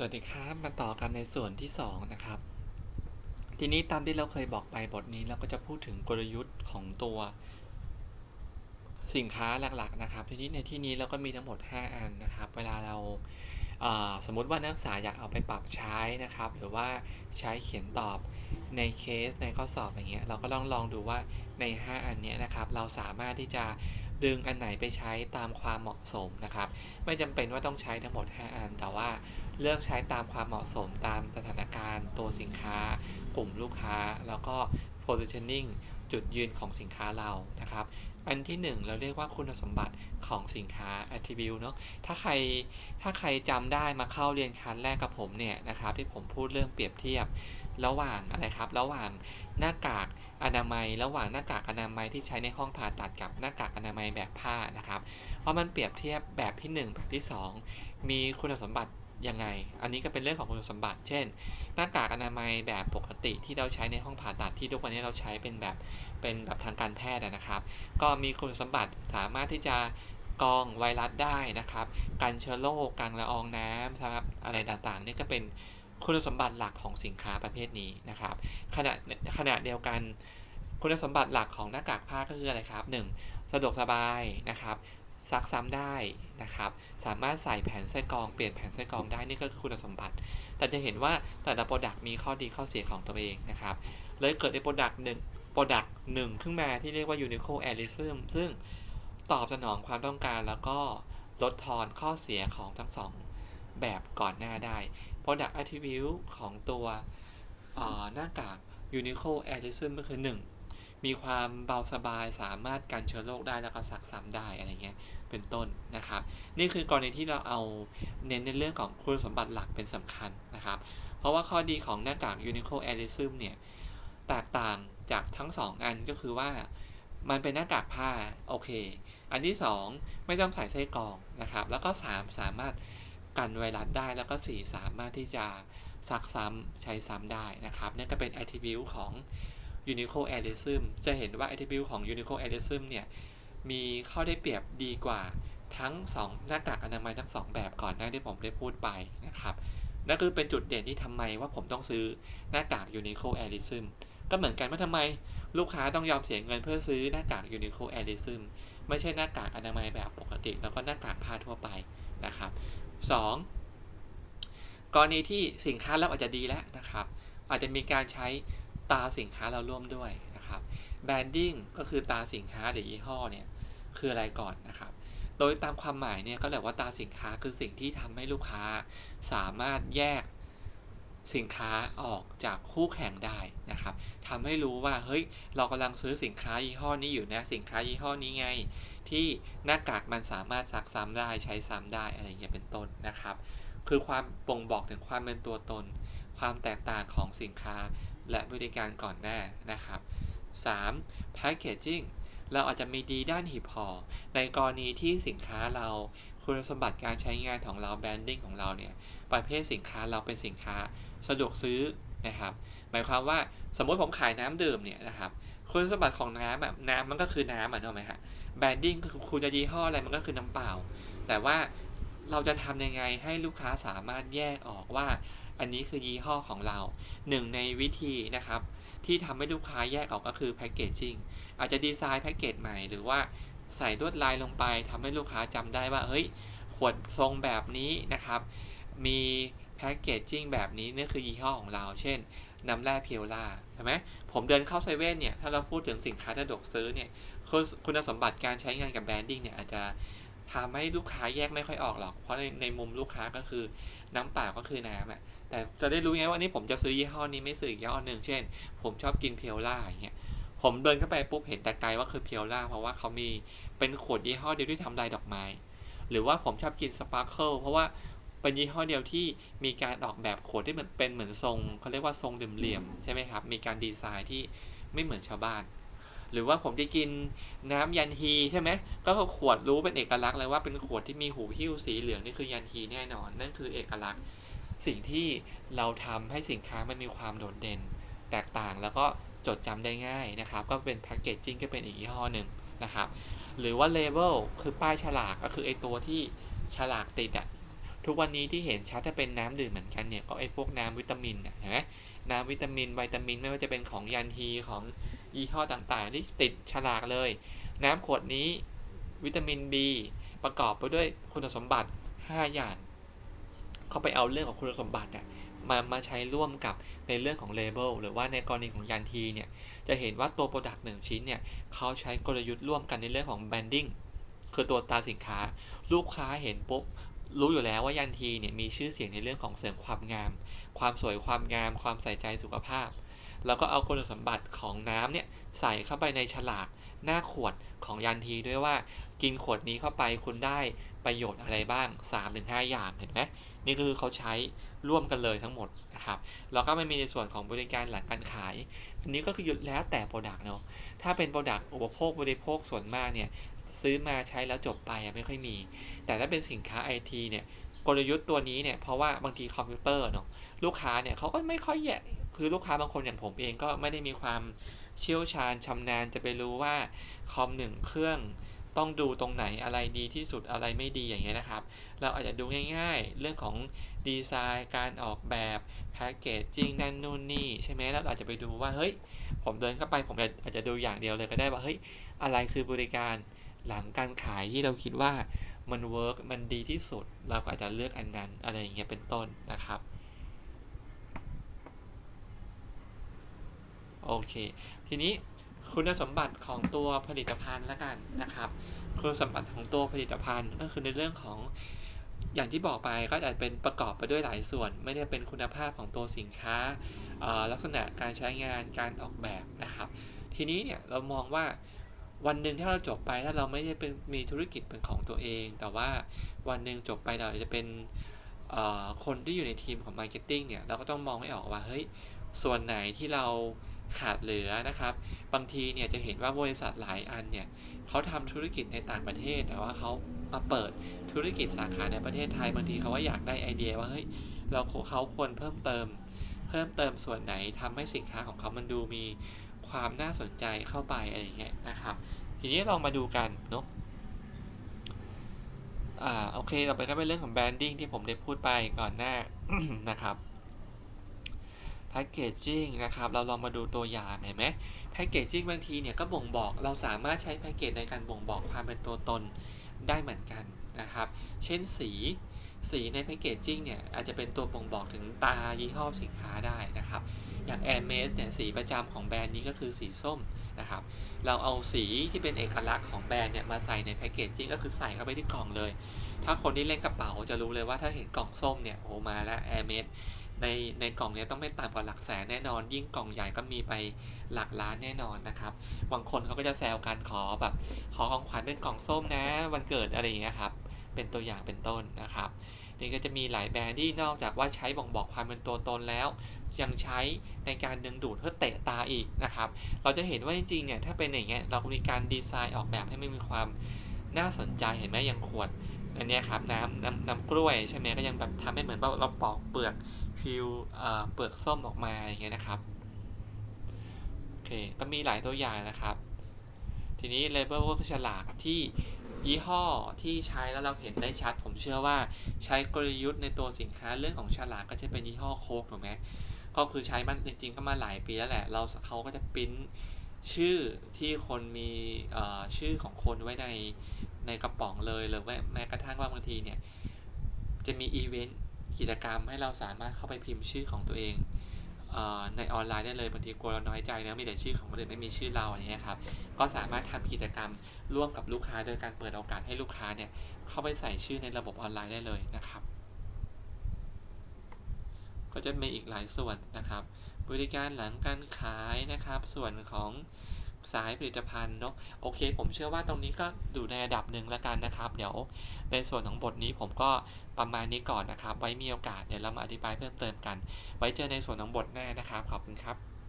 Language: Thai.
สวัสดีครับมาต่อกันในส่วนที่ 2 นะครับ ทีนี้ตามที่เราเคยบอกไปบทนี้เราก็จะพูดถึงกลยุทธ์ของตัวสินค้าหลักๆนะครับ ทีนี้ในที่นี้เราก็มีทั้งหมด 5 อันนะครับ เวลาเราอ่าสมมุติว่านักศึกษาอยากเอาไปปรับใช้นะครับ หรือว่าใช้เขียนตอบในเคสในข้อสอบอย่างเงี้ยเราก็ลองลองดูว่าใน 5 อันเนี้ยนะครับ เราสามารถที่จะ ดึงอันไหนไปใช้ตามความเหมาะสมนะครับ ไม่จำเป็นว่าต้องใช้ทั้งหมด 5 อัน แต่ว่าเลือกใช้ตามความเหมาะสมตามสถานการณ์ ตัวสินค้า กลุ่มลูกค้า แล้วก็ positioning จุดยืนของสินค้าเรานะครับ อันที่ 1 เราเรียกว่าคุณสมบัติของสินค้า attribute เนาะถ้าใครถ้าใครจำได้มาเข้าเรียนคันแรกกับผมเนี่ยนะครับ ที่ผมพูดเรื่องเปรียบเทียบระหว่างอะไรครับ ระหว่างหน้ากากอนามัย ระหว่างหน้ากากอนามัยที่ใช้ในห้องผ่าตัดกับหน้ากากอนามัยแบบผ้านะครับ เพราะมันเปรียบเทียบแบบที่ 1 แบบที่ 2 มีคุณสมบัติ ยังไง อันนี้ก็เป็นเรื่องของคุณสมบัติ เช่น หน้ากากอนามัยแบบปกติที่เราใช้ในห้องผ่าตัดที่ทุกวันนี้เราใช้เป็นแบบเป็นแบบทางการแพทย์นะครับ ก็มีคุณสมบัติสามารถที่จะกองไวรัสได้นะครับ กันเชื้อโรคกันละอองน้ำนะครับอะไรต่างๆ นี่ก็เป็นคุณสมบัติหลักของสินค้าประเภทนี้นะครับขณะขณะเดียวกันคุณสมบัติหลักของหน้ากากผ้าก็คืออะไรครับ 1. สะดวกสบายนะครับ ซักซ้ำได้นะครับ สามารถใส่แผ่นไส้กรองเปลี่ยนแผ่นไส้กรองได้นี่ก็คือคุณสมบัติ แต่จะเห็นว่าแต่ละโปรดักต์มีข้อดีข้อเสียของตัวเองนะครับ เลยเกิดในโปรดักต์หนึ่งโปรดักต์หนึ่งขึ้นมาที่เรียกว่า Unico a l i s m ซึ่งตอบสนองความต้องการแล้วก็ลดทอนข้อเสียของทั้งสองแบบก่อนหน้าได้ Product Attribute ของตัวหน้ากาก Unico a l i s m ก็คือ 1 มีความเบาสบายสามารถกันเชื้อโรคได้แล้วก็ซักซ้ำได้อะไรเงี้ยเป็นต้นนะครับ นี่คือกรณีที่เราเอาเน้นในเรื่องของคุณสมบัติหลักเป็นสำคัญนะครับ เพราะว่าข้อดีของหน้ากาก Unico a l i s m เนี่ยแตกต่างจากทั้ง 2 อันก็คือว่ามันเป็นหน้ากากผ้าโอเค อันที่ 2 ไม่ต้องใส่ไส้กรองนะครับ แล้วก็ 3 สามารถกันไวรัสได้แล้วก็ 4 สามารถที่จะซักซ้ำใช้ซ้ำได้นะครับนี่ก็เป็น attribute ของ Unico a l i s m จะเห็นว่า attribute ของ Unico a l i s m เนี่ย มีข้อได้เปรียบดีกว่าทั้ง 2 หน้ากากอนามัยทั้ง 2 แบบก่อนหน้าที่ผมได้พูดไปนะครับนั่นคือเป็นจุดเด่นที่ทำไมว่าผมต้องซื้อหน้ากาก Unico a l i s m ก็เหมือนกันว่าทำไมลูกค้าต้องยอมเสียเงินเพื่อซื้อหน้ากาก Unico a l i s m ไม่ใช่หน้ากากอนามัยแบบปกติ แล้วก็หน้ากากผ้าทั่วไปนะครับ 2. กรณีที่สินค้าเราอาจจะดีแล้วนะครับ อาจจะมีการใช้ ตาสินค้าเราร่วมด้วยนะครับแบรนดิ้งก็คือตาสินค้าหรือยี่ห้อเนี่ยคืออะไรก่อนนะครับ โดยตามความหมายเนี่ยก็เรียกว่าตาสินค้าคือสิ่งที่ทำให้ลูกค้า สามารถแยกสินค้าออกจากคู่แข่งได้นะครับทำให้รู้ว่าเฮ้ยเรากำลังซื้อสินค้ายี่ห้อนี้อยู่นะสินค้ายี่ห้อนี้ไง ที่หน้ากากมันสามารถซักซ้ำได้ใช้ซ้ำได้อะไรเงี้ยเป็นต้นนะครับ คือความบ่งบอกถึงความเป็นตัวตน ความแตกต่างของสินค้า และบริการก่อนหน้านะครับ 3. Packaging เราอาจจะมีดีด้านหีบห่อในกรณีที่สินค้าเราคุณสมบัติการใช้งานของเราแบรนดิ้งของเราเนี่ยประเภทสินค้าเราเป็นสินค้าสะดวกซื้อนะครับ หมายความว่าสมมติผมขายน้ำดื่มเนี่ยนะครับคุณสมบัติของน้ำแบบน้ำมันก็คือน้ำอะถูกไหมฮะแบรนดิ้งคือคุณจะยี่ห้ออะไรมันก็คือน้ำเปล่า แต่ว่าเราจะทำยังไงให้ลูกค้าสามารถแยกออกว่า อันนี้คือยี่ห้อของเรา หนึ่งในวิธีนะครับ ที่ทำให้ลูกค้าแยกออกก็คือแพคเกจจิ้งอาจจะดีไซน์แพคเกจใหม่หรือว่าใส่ลวดลายลงไปทำให้ลูกค้าจำได้ว่า เฮ้ย ขวดทรงแบบนี้นะครับ มีแพคเกจจิ้งแบบนี้นี่คือยี่ห้อของเรา เช่นน้ำแร่เพียวล่าใช่ไหมผมเดินเข้าเซเว่นเนี่ย ถ้าเราพูดถึงสินค้าสะดวกซื้อเนี่ย คุณสมบัติการใช้งานกับแบรนดิ้งเนี่ยอาจจะ ทำให้ลูกค้าแยกไม่ค่อยออกหรอก เพราะในในมุมลูกค้าก็คือน้ำเปล่าก็คือน้ำอะ แต่จะได้รู้ไงว่านี่ผมจะซื้อยี่ห้อนี้ไม่ซื้ออีกยี่ห้อหนึ่งเช่น ผมชอบกินเพียวล่าอย่างเงี้ย ผมเดินเข้าไปปุ๊บเห็นแต่ไกลว่าคือเพียวล่าเพราะว่าเขามีเป็นขวดยี่ห้อเดียวที่ทำลายดอกไม้ หรือว่าผมชอบกินสปาร์เคิลเพราะว่าเป็นยี่ห้อเดียวที่มีการออกแบบขวดที่เหมือนเป็นเหมือนทรงเขาเรียกว่าทรงเหลี่ยมๆใช่ไหมครับ มีการดีไซน์ที่ไม่เหมือนชาวบ้าน หรือว่าผมจะกินน้ำยันฮีใช่ไหมก็ขวดรู้เป็นเอกลักษณ์เลยว่าเป็นขวดที่มีหูหิ้วสีเหลืองนี่คือยันฮีแน่นอน นั่นคือเอกลักษณ์ สิ่งที่เราทำให้สินค้ามันมีความโดดเด่น แตกต่างแล้วก็จดจำได้ง่ายนะครับ ก็เป็นแพคเกจจิ้งก็เป็นอีกยี่ห้อหนึ่งนะครับ หรือว่าเลเวลคือป้ายฉลากก็คือไอตัวที่ฉลากติดอะทุกวันนี้ที่เห็นชัดถ้าเป็นน้ำดื่มเหมือนกันเนี่ยก็ไอ้พวกน้ำวิตามินนะเห็นไหมน้ำวิตามินวิตามินไม่ว่าจะเป็นของยันทีของ ยี่ห้อต่างๆ ที่ติดฉลากเลย น้ำขวดนี้วิตามิน B ประกอบไปด้วยคุณสมบัติ 5 อย่าง เขาไปเอาเรื่องของคุณสมบัติเนี่ยมามาใช้ร่วมกับในเรื่องของเลเบลหรือว่าในกรณีของยันทีเนี่ย จะเห็นว่าตัวโปรดักต์หนึ่งชิ้นเนี่ยเขาใช้กลยุทธ์ร่วมกันในเรื่องของแบรนดิ้งคือตัวตาสินค้า ลูกค้าเห็นปุ๊บรู้อยู่แล้วว่ายันทีเนี่ยมีชื่อเสียงในเรื่องของเสริมความงาม ความสวยความงาม ความใส่ใจสุขภาพ แล้วก็เอาคุณสมบัติของน้ำเนี่ยใส่เข้าไปในฉลากหน้าขวดของยันทีด้วยว่า กินขวดนี้เข้าไปคุณได้ประโยชน์อะไรบ้าง 3-5 อย่างเห็นไหมนี่คือเขาใช้ร่วมกันเลยทั้งหมดนะครับแล้วก็ไม่มีในส่วนของบริการหลังการขาย อันนี้ก็คือยุดแล้วแต่โปรดักต์เนาะถ้าเป็นโปรดักต์อุปโภคบริโภคส่วนมากเนี่ยซื้อมาใช้แล้วจบไปไม่ค่อยมี แต่ถ้าเป็นสินค้าไอทีเนี่ย กลยุทธ์ตัวนี้เนี่ยเพราะว่าบางทีคอมพิวเตอร์เนาะลูกค้าเนี่ยเขาก็ไม่ค่อยแยกคือลูกค้าบางคนอย่างผมเองก็ไม่ได้มีความเชี่ยวชาญชำนาญจะไปรู้ว่าคอมหนึ่งเครื่องต้องดูตรงไหนอะไรดีที่สุดอะไรไม่ดีอย่างเงี้ยนะครับ เราอาจจะดูง่ายๆ เรื่องของดีไซน์การออกแบบแพ็กเกจจิ้งนั่นนู่นนี่ใช่ไหมแล้วเราอาจจะไปดูว่าเฮ้ยผมเดินเข้าไปผมอาจจะดูอย่างเดียวเลยก็ได้ว่าเฮ้ยอะไรคือบริการหลังการขายที่เราคิดว่า มันเวิร์กมันดีที่สุด เราก็อาจจะเลือกอันนั้นอะไรอย่างเงี้ยเป็นต้นนะครับโอเค ทีนี้คุณสมบัติของตัวผลิตภัณฑ์ล้วกันนะครับ คุณสมบัติของตัวผลิตภัณฑ์ก็คือในเรื่องของอย่างที่บอกไปก็อาจเป็นประกอบไปด้วยหลายส่วน ไม่ได้เป็นคุณภาพของตัวสินค้า ลักษณะการใช้งานการออกแบบนะครับ ทีนี้เนี่ยเรามองว่า วันหนึ่งถ้าเราจบไปถ้าเราไม่ได้เป็นมีธุรกิจเป็นของตัวเอง แต่ว่าวันหนึ่งจบไปเราจะเป็นคนที่อยู่ในทีมของมาร์เก็ตติ้งเนี่ยเราก็ต้องมองให้ออกว่าเฮ้ยส่วนไหนที่เราขาดเหลือนะครับ บางทีเนี่ยจะเห็นว่าบริษัทหลายอันเนี่ยเขาทำธุรกิจในต่างประเทศ แต่ว่าเขามาเปิดธุรกิจสาขาในประเทศไทยบางทีเขาว่าอยากได้ไอเดียว่าเฮ้ยเราเขาควรเพิ่มเติม เพิ่มเติมส่วนไหนทำให้สินค้าของเขามันดูมี ความน่าสนใจเข้าไปอะไรเงี้ยนะครับ ทีนี้ลองมาดูกันเนาะอ่าโอเคต่อไปก็เป็นเรื่องของแบรนดิ้งที่ผมได้พูดไปก่อนหน้านะครับแพคเกจจิ้งนะครับ เราลองมาดูตัวอย่างเห็นไหมแพคเกจจิ้งบางทีเนี่ยก็บ่งบอกเราสามารถใช้แพคเกจในการบ่งบอกความเป็นตัวตนได้เหมือนกันนะครับ เช่นสี สีในแพคเกจจิ้งเนี่ยอาจจะเป็นตัวบ่งบอกถึงตายี่ห้อสินค้าได้นะครับ อย่าง a i r m e s เนี่ยสีประจำของแบรนด์นี้ก็คือสีส้มนะครับ เราเอาสีที่เป็นเอกลักษณ์ของแบรนด์เนี่ยมาใส่ในแพคเกจจิ้งก็คือใส่เข้าไปที่กล่องเลย ถ้าคนที่เล่นกระเป๋าจะรู้เลยว่าถ้าเห็นกล่องส้มเนี่ยโอ้มาแล้ว a i r m e s ในในกล่องนี้ต้องไม่ต่ำกว่าหลักแสนแน่นอน ยิ่งกล่องใหญ่ก็มีไปหลักล้านแน่นอนนะครับ บางคนเขาก็จะแซวกันขอแบบขอของขวัญเป็นกล่องส้มนะวันเกิดอะไรอย่างเงี้ยครับ เป็นตัวอย่างเป็นต้นนะครับ นี่ก็จะมีหลายแบรนด์ที่นอกจากว่าใช้บ่งบอกความเป็นตัวตนแล้ว ยังใช้ในการดึงดูดเพื่อเตะตาอีกนะครับ เราจะเห็นว่าจริงๆเนี่ยถ้าเป็นอย่างเงี้ยเรามีการดีไซน์ออกแบบให้มันมีความน่าสนใจเห็นไหมอย่างขวดอันนี้ครับน้ำน้ำน้ำกล้วยใช่ไหมก็ยังแบบทำให้เหมือนว่าเราปอกเปลือกพิวเปลือกส้มออกมาอย่างเงี้ยนะครับโอเคก็มีหลายตัวอย่างนะครับ ทีนี้เลเบลก็ฉลากที่ ยี่ห้อที่ใช้แล้วเราเห็นได้ชัด ผมเชื่อว่าใช้กลยุทธ์ในตัวสินค้าเรื่องของฉลากก็จะเป็นยี่ห้อโค้กถูกไหมก็คือใช้มันจริงๆก็มาหลายปีแล้วแหละ เราเขาก็จะปิ้นชื่อที่คนมีชื่อของคนไว้ในในกระป๋องเลยหรือว่าแม้กระทั่งว่าบางทีเนี่ย จะมีอีเวนต์กิจกรรมให้เราสามารถเข้าไปพิมพ์ชื่อของตัวเอง ในออนไลน์ได้เลยบางทีกลัวเราน้อยใจนะมีแต่ชื่อของคนอื่นไม่มีชื่อเราอย่างเงี้ยครับก็สามารถทำกิจกรรมร่วมกับลูกค้า โดยการเปิดโอกาสให้ลูกค้าเนี่ยเข้าไปใส่ชื่อในระบบออนไลน์ได้เลยนะครับ ก็จะมีอีกหลายส่วนนะครับ บริการหลังการขายนะครับ ส่วนของ สายผลิตภัณฑ์เนาะโอเค ผมเชื่อว่าตรงนี้ก็ดูในระดับหนึ่งแล้วกันนะครับ เดี๋ยวในส่วนของบทนี้ผมก็ประมาณนี้ก่อนนะครับ ไว้มีโอกาสเดี๋ยวเรามาอธิบายเพิ่มเติมกัน ไว้เจอในส่วนของบทหน้านะครับ ขอบคุณครับ